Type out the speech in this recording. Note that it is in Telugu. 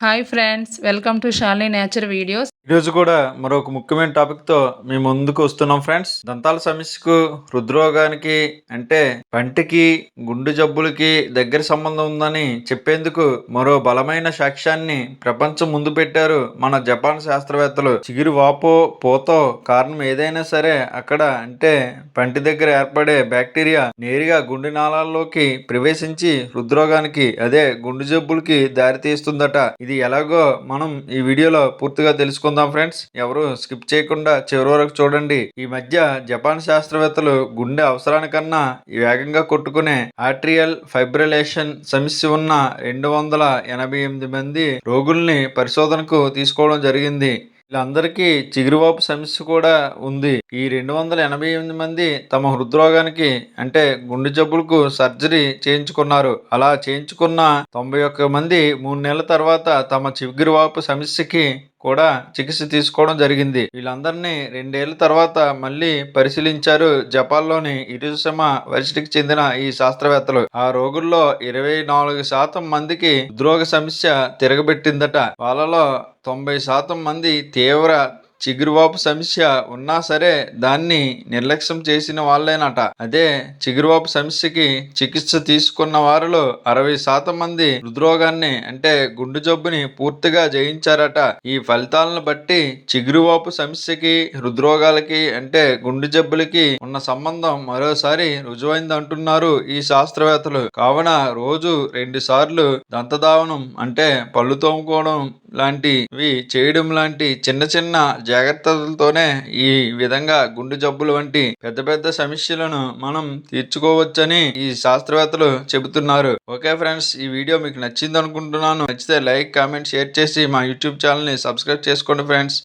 hi friends welcome to Shalini nature videos ఈరోజు కూడా మరొక ముఖ్యమైన టాపిక్తో మేము మీ ముందుకు వస్తున్నాం ఫ్రెండ్స్. దంతాల సమస్యకు హృద్రోగానికి అంటే పంటికి గుండె జబ్బులకి దగ్గర సంబంధం ఉందని చెప్పేందుకు మరో బలమైన సాక్ష్యాన్ని ప్రపంచం ముందు పెట్టారు మన జపాన్ శాస్త్రవేత్తలు. చిగురు వాపో పోతో కారణం ఏదైనా సరే అక్కడ అంటే పంటి దగ్గర ఏర్పడే బ్యాక్టీరియా నేరుగా గుండె నాళాల్లోకి ప్రవేశించి హృద్రోగానికి అదే గుండె జబ్బులకి దారితీస్తుందట. ఇది ఎలాగో మనం ఈ వీడియోలో పూర్తిగా తెలుసుకుందాం. ఫ్రెండ్స్. ఎవరు స్కిప్ చేయకుండా చివరి వరకు చూడండి. ఈ మధ్య జపాన్ శాస్త్రవేత్తలు గుండె అవసరానికన్నా వేగంగా కొట్టుకునే ఆర్ట్రియల్ ఫైబ్రిలేషన్ సమస్య ఉన్న రెండు వందల ఎనభై ఎనిమిది మంది రోగుల్ని పరిశోధనకు తీసుకోవడం జరిగింది. వీళ్ళందరికీ చిగురువాపు సమస్య కూడా ఉంది. ఈ రెండు వందల ఎనభై ఎనిమిది మంది తమ హృద్రోగానికి అంటే గుండె జబ్బులకు సర్జరీ చేయించుకున్నారు. అలా చేయించుకున్న తొంభై ఒక్క మంది మూడు నెలల తర్వాత తమ చిగురువాపు సమస్యకి కూడా చికిత్స తీసుకోవడం జరిగింది. వీళ్ళందరినీ రెండేళ్ళ తర్వాత మళ్ళీ పరిశీలించారు జపాన్లోని ఇరుసమ వర్సిటీకి చెందిన ఈ శాస్త్రవేత్తలు. ఆ రోగుల్లో ఇరవై నాలుగు శాతం మందికి హృద్రోగ సమస్య తిరగబెట్టిందట. వాళ్ళలో తొంభై శాతం మంది తీవ్ర చిగురువాపు సమస్య ఉన్నా సరే దాన్ని నిర్లక్ష్యం చేసిన వాళ్ళేనట. అదే చిగురువాపు సమస్యకి చికిత్స తీసుకున్న వారిలో అరవై శాతం మంది హృద్రోగాన్ని అంటే గుండు జబ్బుని పూర్తిగా జయించారట. ఈ ఫలితాలను బట్టి చిగురువాపు సమస్యకి హృద్రోగాలకి అంటే గుండు జబ్బులకి ఉన్న సంబంధం మరోసారి రుజువైంది అంటున్నారు ఈ శాస్త్రవేత్తలు. కావున రోజు రెండు సార్లు దంతదావనం అంటే పళ్ళు తోముకోవడం లాంటివి చేయడం లాంటి చిన్న చిన్న జాగ్రత్తలతోనే ఈ విధంగా గుండె జబ్బులు వంటి పెద్ద పెద్ద సమస్యలను మనం తీర్చుకోవచ్చని ఈ శాస్త్రవేత్తలు చెబుతున్నారు. ఓకే ఫ్రెండ్స్ ఈ వీడియో మీకు నచ్చింది అనుకుంటున్నాను నచ్చితే లైక్ కామెంట్ షేర్ చేసి మా యూట్యూబ్ ఛానల్ని సబ్స్క్రైబ్ చేసుకోండి ఫ్రెండ్స్.